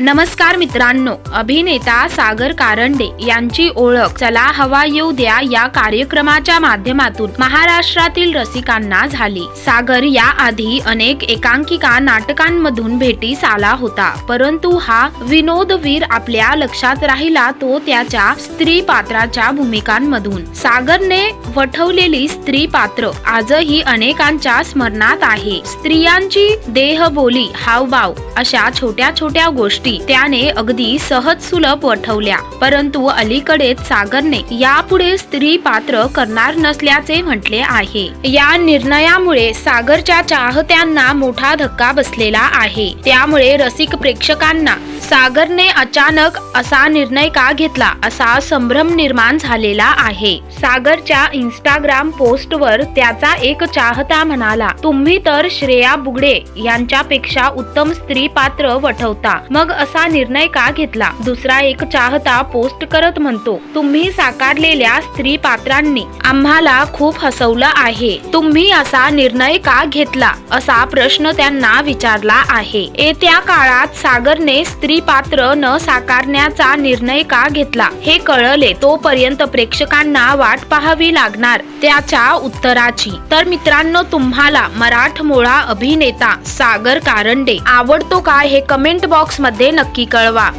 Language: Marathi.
नमस्कार मित्रांनो अभिनेता सागर कारंडे यांची ओळख. चला हवा येऊ द्या या कार्यक्रमाच्या माध्यमातून महाराष्ट्रातील रसिकांना झाली. सागर या आधी अनेक एकांकिका नाटकांमधून भेटीस आला होता परंतु हा विनोदवीर आपल्या लक्षात राहिला तो त्याच्या स्त्री पात्राच्या भूमिकांमधून. सागरने वठवलेली स्त्री पात्र आजही अनेकांच्या स्मरणात आहे. स्त्रियांची देहबोली हावभाव अशा छोट्या छोट्या गोष्टी त्याने अगदी सहज सुलभ वठवल्या. परंतु अलीकडेच सागरने यापुढे स्त्री पात्र करणार नसल्याचे म्हटले आहे. या निर्णयामुळे सागरच्या चाहत्यांना मोठा धक्का बसलेला आहे. त्यामुळे रसिक प्रेक्षकांना सागरने अचानक असा निर्णय का घेतला असा संभ्रम निर्माण झालेला आहे. सागरच्या इंस्टाग्राम पोस्टवर त्याचा एक चाहता म्हणाला तुम्ही तर श्रेया बुगडे यांच्यापेक्षा उत्तम स्त्री पात्र वठवता. मग असा निर्णय का घेतला? दुसरा एक चाहता पोस्ट करत म्हणतो तुम्ही साकारलेल्या स्त्री पात्रांनी आम्हाला खूप हसवलं आहे. तुम्ही असा निर्णय का घेतला? असा प्रश्न त्यांना विचारला आहे. येत्या काळात सागरने स्त्री पात्र न साकारण्याचा निर्णय का घेतला हे कळले तोपर्यंत प्रेक्षकांना वाट पाहावी लागणार त्याच्या उत्तराची. तर मित्रांनो तुम्हाला मराठमोळा अभिनेता सागर कारंडे आवडतो का हे कमेंट बॉक्समध्ये नक्की कळवा.